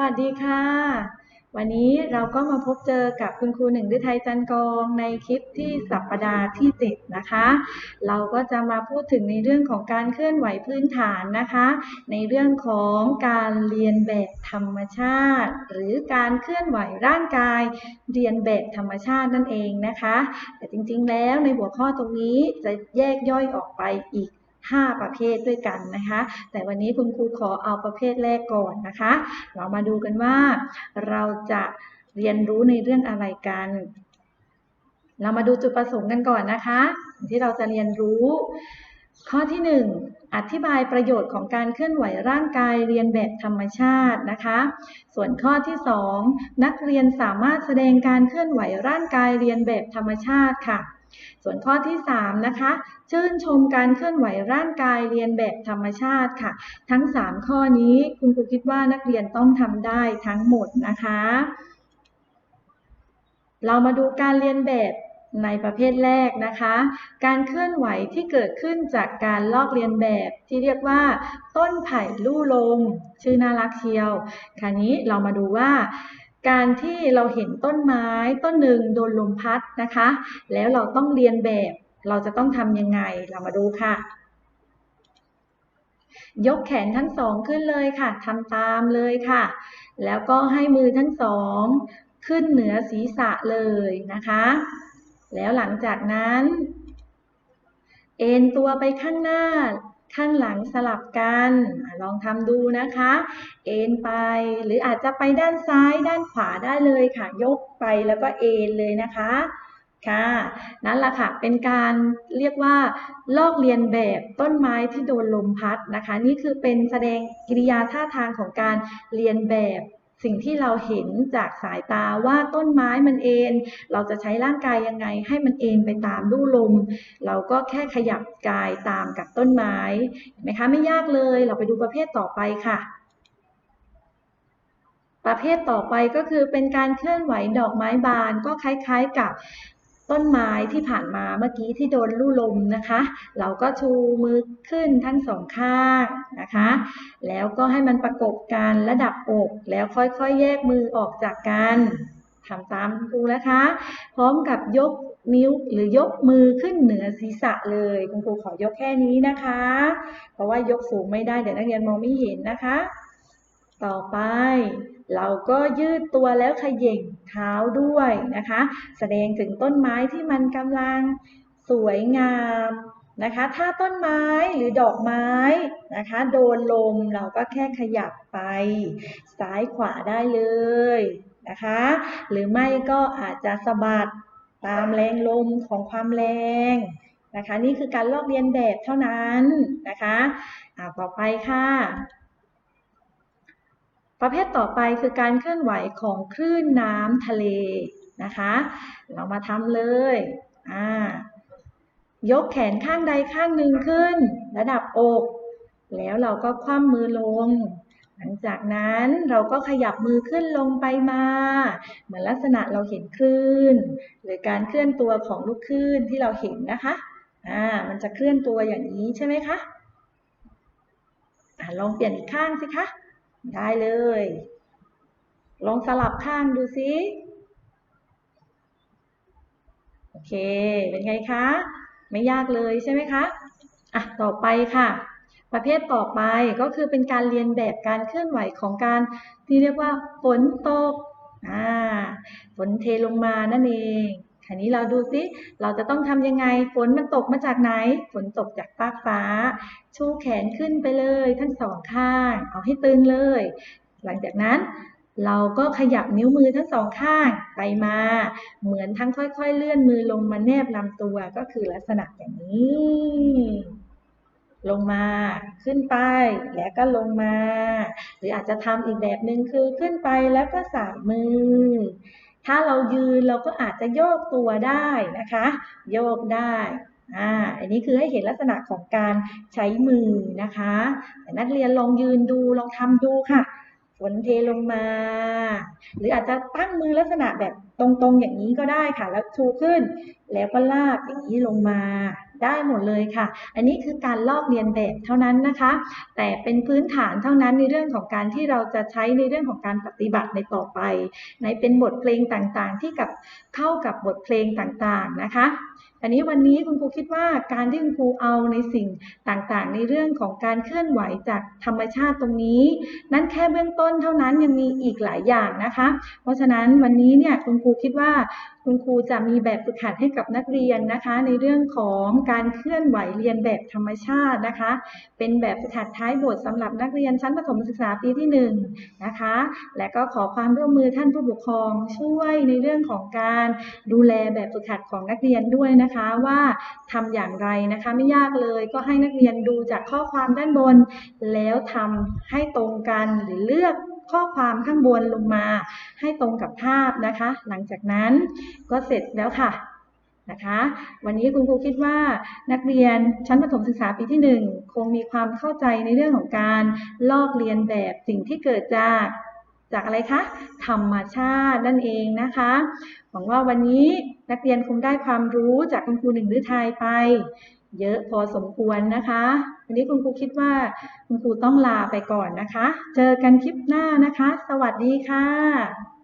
สวัสดีค่ะ วันนี้เราก็มาพบเจอกับคุณครูหนึ่งฤทัยจันกองในคลิปที่สัปดาห์ที่7นะคะ เราก็จะมาพูดถึงในเรื่องของการเคลื่อนไหวพื้นฐานนะคะ ในเรื่องของการเรียนแบบธรรมชาติ หรือการเคลื่อนไหวร่างกายเรียนแบบธรรมชาตินั่นเองนะคะ แต่จริงๆแล้วในหัวข้อตรงนี้จะแยกย่อยออกไปอีก 5 ประเภทด้วยกันนะคะ แต่วันนี้คุณครูขอเอาประเภทแรกก่อนนะคะ เรามาดูกันว่าเราจะเรียนรู้ในเรื่องอะไรกัน เรามาดูจุดประสงค์กันก่อนนะคะ ที่เราจะเรียนรู้ ข้อที่ 1 อธิบายประโยชน์ของการเคลื่อนไหวร่างกายเรียนแบบธรรมชาตินะคะ ส่วนข้อที่ 2 นักเรียนสามารถแสดงการเคลื่อนไหวร่างกายเรียนแบบธรรมชาติค่ะ ส่วนข้อที่ 3 นะคะ ชื่นชมการเคลื่อนไหวร่างกายเรียนแบบธรรมชาติค่ะ ทั้ง 3 ข้อนี้คุณครูคิดว่านักเรียนต้องทำได้ทั้งหมดนะคะ เรามาดูการเรียนแบบในประเภทแรกนะคะ การเคลื่อนไหวที่เกิดขึ้นจากการลอกเรียนแบบที่เรียกว่า ต้นไผ่ลู่ลม ชื่อน่ารักเชียว คราวนี้เรามาดูว่า การที่เราเห็นต้นไม้ต้นหนึ่งโดนลมพัดนะคะ แล้วเราต้องเรียนแบบเราจะต้องทำยังไงเรามาดูค่ะ ยกแขนทั้งสองขึ้นเลยค่ะทำตามเลยค่ะ แล้วก็ให้มือทั้งสองขึ้นเหนือศีรษะเลยนะคะ แล้วหลังจากนั้น เอ็นตัวไปข้างหน้า ข้างหลังสลับกันลองทำดูนะคะ เอ็นไปหรืออาจจะไปด้านซ้ายด้านขวาได้เลยค่ะ ยกไปแล้วก็เอ็นเลยนะคะค่ะนั่นแหละค่ะเป็นการเรียกว่า ลอกเลียนแบบต้นไม้ที่โดนลมพัดนะคะ นี่คือเป็นแสดงกิริยาท่าทางของการเรียนแบบ สิ่งที่เราเห็นจากสายตาว่าต้นไม้มันเอ็นเราจะใช้ร่างกายยังไงให้มันเอ็นไปตามลู่ลม เราก็แค่ขยับกายตามกับต้นไม้เห็นไหมคะไม่ยากเลยเราไปดูประเภทต่อไปค่ะ ประเภทต่อไปก็คือเป็นการเคลื่อนไหวดอกไม้บานก็คล้ายๆกับ ต้นไม้ที่ผ่านมาเมื่อกี้ที่โดนลู่ลมนะคะ เราก็ชูมือขึ้นทั้งสองข้างนะคะ แล้วก็ให้มันประกบกันระดับอกแล้วค่อยๆ แยกมือออกจากกันทำตามครูนะคะ พร้อมกับยกนิ้วหรือยกมือขึ้นเหนือศีรษะเลยคุณครูขอยกแค่นี้นะคะ เพราะว่ายกสูงไม่ได้เดี๋ยวนักเรียนมองไม่เห็นนะคะ ต่อไป เราก็ยืดตัวแล้วขย่งเท้าด้วยนะคะ แสดงถึงต้นไม้ที่มันกำลังสวยงามนะคะ ถ้าต้นไม้หรือดอกไม้นะคะ โดนลมเราก็แค่ขยับไป ซ้ายขวาได้เลยนะคะ หรือไม่ก็อาจจะสะบัดตามแรงลมของความแรงนะคะ นี่คือการลอกเลียนแบบเท่านั้นนะคะอ่าต่อไปค่ะ ประเภทต่อไปคือการเคลื่อนไหวของคลื่นน้ำทะเลนะคะ เรามาทำเลยอ่ายกแขนข้างใดข้างหนึ่งขึ้น ระดับอก แล้วเราก็คว่ำมือลง หลังจากนั้นเราก็ขยับมือขึ้นลงไปมา เหมือนลักษณะเราเห็นคลื่น หรือการเคลื่อนตัวของลูกคลื่นที่เราเห็นนะคะอ่ามันจะเคลื่อนตัวอย่างนี้ใช่ไหมคะอ่าลองเปลี่ยนอีกข้างสิคะ ได้เลย ลองสลับข้างดูสิ โอเค เป็นไงคะ ไม่ยากเลยใช่ไหมคะ อะ ต่อไปค่ะ ประเภทต่อไปก็คือเป็นการเรียนแบบการเคลื่อนไหวของการที่เรียกว่าฝนตก อ่า ฝนเทลงมานั่นเอง คันนี้เราดูสิเราจะต้องทำยังไง ฝนมันตกมาจากไหน ฝนตกจากฟากฟ้า ชูแขนขึ้นไปเลยทั้งสองข้าง เอาให้ตึงเลย หลังจากนั้นเราก็ขยับนิ้วมือทั้งสองข้างไปมา เหมือนทั้งค่อยๆ เลื่อนมือลงมาแนบลำตัวก็คือลักษณะอย่างนี้ ลงมาขึ้นไป แล้วก็ลงมา หรืออาจจะทำอีกแบบหนึ่งคือขึ้นไปแล้วก็สายมือ ถ้าเรายืนเราก็อาจจะโยกตัวได้นะคะ โยกได้อ่าอันนี้คือให้เห็นลักษณะของการใช้มือนะคะแต่นักเรียนลองยืนดูลองทำดูค่ะฝนเทลงมา หรืออาจจะตั้งมือลักษณะแบบตรงๆอย่างนี้ก็ได้ค่ะ แล้วชูขึ้น แล้วก็ลากอย่างนี้ลงมา ได้หมดเลยค่ะ อันนี้คือการลอกเรียนแบบเท่านั้นนะคะ แต่เป็นพื้นฐานเท่านั้นในเรื่องของการที่เราจะใช้ในเรื่องของการปฏิบัติในต่อไป ในเป็นบทเพลงต่างๆ ที่กับเข้ากับบทเพลงต่างๆนะคะอันนี้วันนี้คุณครูคิดว่าการที่คุณครูเอาในสิ่งต่างๆ ในเรื่องของการเคลื่อนไหวจากธรรมชาติตรงนี้ นั่นแค่เบื้องต้นเท่านั้นยังมีอีกหลายอย่างนะคะ เพราะฉะนั้นวันนี้เนี่ยคุณครูคิดว่าคุณครูจะมีแบบฝึกหัดให้กับนักเรียนนะคะ ในเรื่องของการเคลื่อนไหวเรียนแบบธรรมชาตินะคะ เป็นแบบฝึกหัดท้ายบทสำหรับนักเรียนชั้นประถมศึกษาปีที่หนึ่งนะคะ และก็ขอความร่วมมือท่านผู้ปกครองช่วยในเรื่องของการดูแลแบบฝึกหัดของนักเรียนด้วยนะคะว่าทำอย่างไรนะคะไม่ยากเลยก็ให้นักเรียนดูจากข้อความด้านบน แล้วทำให้ตรงกันหรือเลือกข้อความข้างบนลงมาให้ตรงกับภาพนะคะ หลังจากนั้นก็เสร็จแล้วค่ะนะคะวันนี้คุณครูคิดว่านักเรียนชั้นประถมศึกษาปีที่หนึ่งคงมีความเข้าใจในเรื่องของการลอกเรียนแบบสิ่งที่เกิดจากจากอะไรคะ ธรรมชาตินั่นเองนะคะ หวังว่าวันนี้ นักเรียนคงได้ความรู้จากคุณครูหนึ่งหรือไทยไป เยอะพอสมควรนะคะ วันนี้คุณครูคิดว่าคุณครูต้องลาไปก่อนนะคะ เจอกันคลิปหน้านะคะ สวัสดีค่ะ